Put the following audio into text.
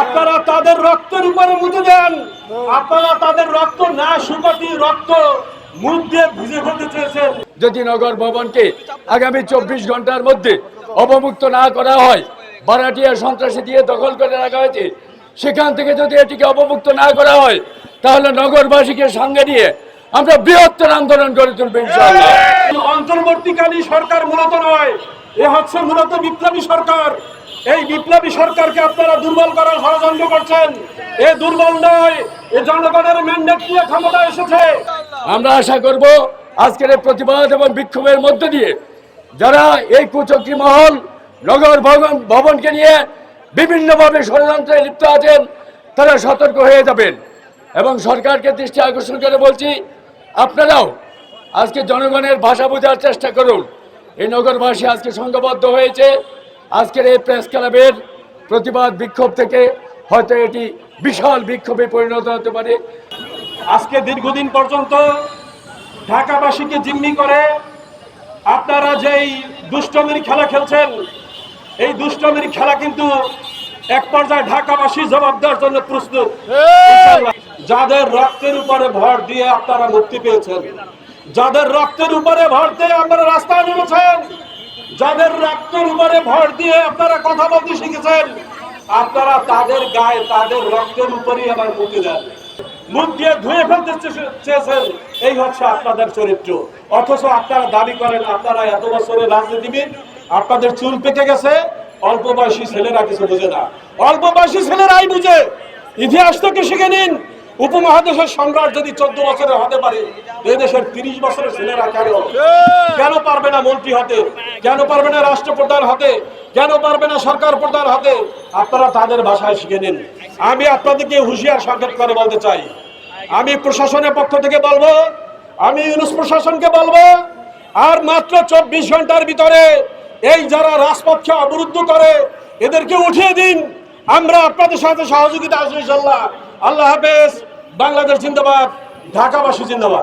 আপনারা তাদের রক্তের উপরে মুতে দেন। আপনারা তাদের রক্ত না শুকাতি রক্ত যদি নগর ভবনকে আগামী চব্বিশ ঘণ্টার মধ্যে অবমুক্ত না করা হয়, বারাটিয়া সন্ত্রাসী দিয়ে দখল করে রাখা হয়েছে। সেখান থেকে যদি এটিকে অবমুক্ত না করা হয়, তাহলে নগরবাসীকে সঙ্গে নিয়ে আমরা বৃহত্তর আন্দোলন গড়ে তুলবো ইনশাআল্লাহ। অন্তর্বর্তীকালীন সরকার মূলত নয় এ হচ্ছে মূলত বিপ্লবী সরকার। এই বিপ্লবী সরকারকে আপনারা দুর্বল করার ষড়যন্ত্র করছেন। এ দুর্বল নয় এ জনগণের ম্যান্ডেট নিয়ে ক্ষমতা এসেছে। আমরা আশা করব আজকের এই প্রতিবাদ এবং বিক্ষোভের মধ্য দিয়ে যারা এই কুচক্রী মহল নগর ভবন ভবনকে নিয়ে বিভিন্নভাবে ষড়যন্ত্রে লিপ্ত আছেন তারা সতর্ক হয়ে যাবেন। এবং সরকারকে দৃষ্টি আকর্ষণ করে বলছি আপনারাও আজকে জনগণের ভাষা বোঝার চেষ্টা করুন। এই নগরবাসী আজকে সংঘবদ্ধ হয়েছে। আজকের এই প্রেস ক্লাবের প্রতিবাদ বিক্ষোভ থেকে হয়তো এটি বিশাল বিক্ষোভে পরিণত হতে পারে। আজকে দীর্ঘদিন পর্যন্ত ঢাকাবাসীকে জিম্মি করে আপনারা যেই দুষ্টমির খেলা খেলছেন এই দুষ্টমির খেলা কিন্তু এক পর্যায়ে ঢাকাবাসী জবাব দেওয়ার জন্য প্রস্তুত। যাদের রক্তের উপরে ভর দিয়ে আপনারা মুক্তি পেয়েছেন, যাদের রক্তের উপরে ভর দিয়ে আপনারা রাস্তায় নেমেছেন, যাদের রক্তের উপরে ভর দিয়ে আপনারা কথা বলতে শিখেছেন, আপনারা তাদের গায়ে তাদের রক্তের উপরেই আবার মুক্তি দেন। মুখ দিয়ে ধুয়ে ফেলতে চেয়েছেন, এই হচ্ছে আপনাদের চরিত্র। অথচ আপনারা দাবি করেন, আপনারা এত বছরের রাজনীতিবিদ, আপনাদের চুল পেকে গেছে, অল্প বয়সী ছেলেরা কিছু বুঝে না। অল্প বয়সী ছেলেরাই বুঝে। ইতিহাস থেকে শিখে নিন উপমহাদেশের সম্রাট যদি চোদ্দ বছরের হতে পারে দেশের তিরিশ বছরের ছেলেরা কেন? কেন পারবে না মন্ত্রী হতে? কেন পারবে না রাষ্ট্রপ্রধান হতে? কেন পারবে না সরকার প্রধান হতে? আপনারা তাদের ভাষায় শিখে নিন। আমি আপনাদেরকে হুঁশিয়ার সংকেত করে বলতে চাই। আমি প্রশাসনের পক্ষ থেকে বলব, আমি ইউনুস প্রশাসনকে বলব, আর মাত্র চব্বিশ ঘণ্টার ভিতরে এই যারা রাজপথকে অবরুদ্ধ করে, এদেরকে উঠিয়ে দিন। আমরা আপনাদের সাথে সহযোগিতা আসব ইনশাল্লাহ। আল্লাহ হাফেজ। বাংলাদেশ জিন্দাবাদ ঢাকাবাসী জিন্দাবাদ।